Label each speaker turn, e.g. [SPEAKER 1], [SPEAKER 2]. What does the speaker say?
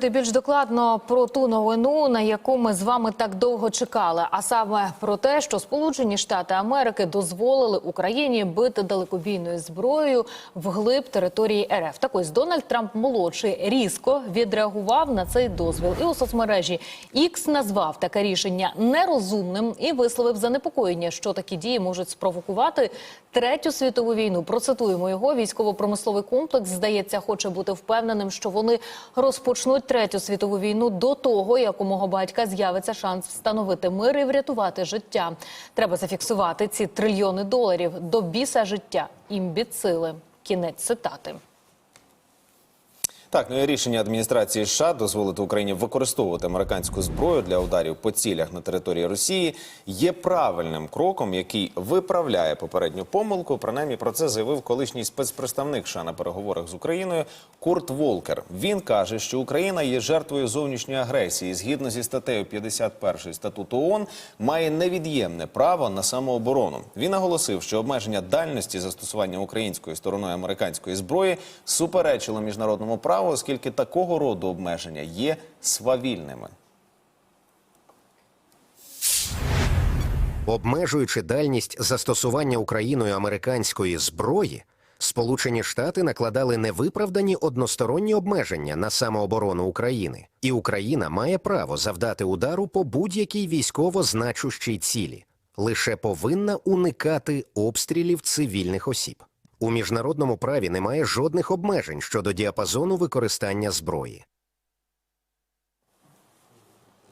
[SPEAKER 1] Більш докладно про ту новину, на яку ми з вами так довго чекали, а саме про те, що Сполучені Штати Америки дозволили Україні бити далекобійною зброєю вглиб території РФ. Так ось Дональд Трамп молодший різко відреагував на цей дозвіл. І у соцмережі X назвав таке рішення нерозумним і висловив занепокоєння, що такі дії можуть спровокувати третю світову війну. Процитуємо його військово-промисловий комплекс. Здається, хоче бути впевненим, що вони розпочнуть третю світову війну до того, як у мого батька з'явиться шанс встановити мир і врятувати життя. Треба зафіксувати ці трильйони доларів до біса життя. Імбіцили. Кінець цитати.
[SPEAKER 2] Так, ну і рішення адміністрації США дозволити Україні використовувати американську зброю для ударів по цілях на території Росії є правильним кроком, який виправляє попередню помилку. Принаймні про це заявив колишній спецпредставник США на переговорах з Україною Курт Волкер. Він каже, що Україна є жертвою зовнішньої агресії. Згідно зі статтею 51 статуту ООН, має невід'ємне право на самооборону. Він наголосив, що обмеження дальності застосування українською стороною американської зброї суперечило міжнародному праву, оскільки такого роду обмеження є свавільними.
[SPEAKER 3] Обмежуючи дальність застосування Україною американської зброї, Сполучені Штати накладали невиправдані односторонні обмеження на самооборону України, і Україна має право завдати удару по будь-якій військово значущій цілі, лише повинна уникати обстрілів цивільних осіб. У міжнародному праві немає жодних обмежень щодо діапазону використання зброї.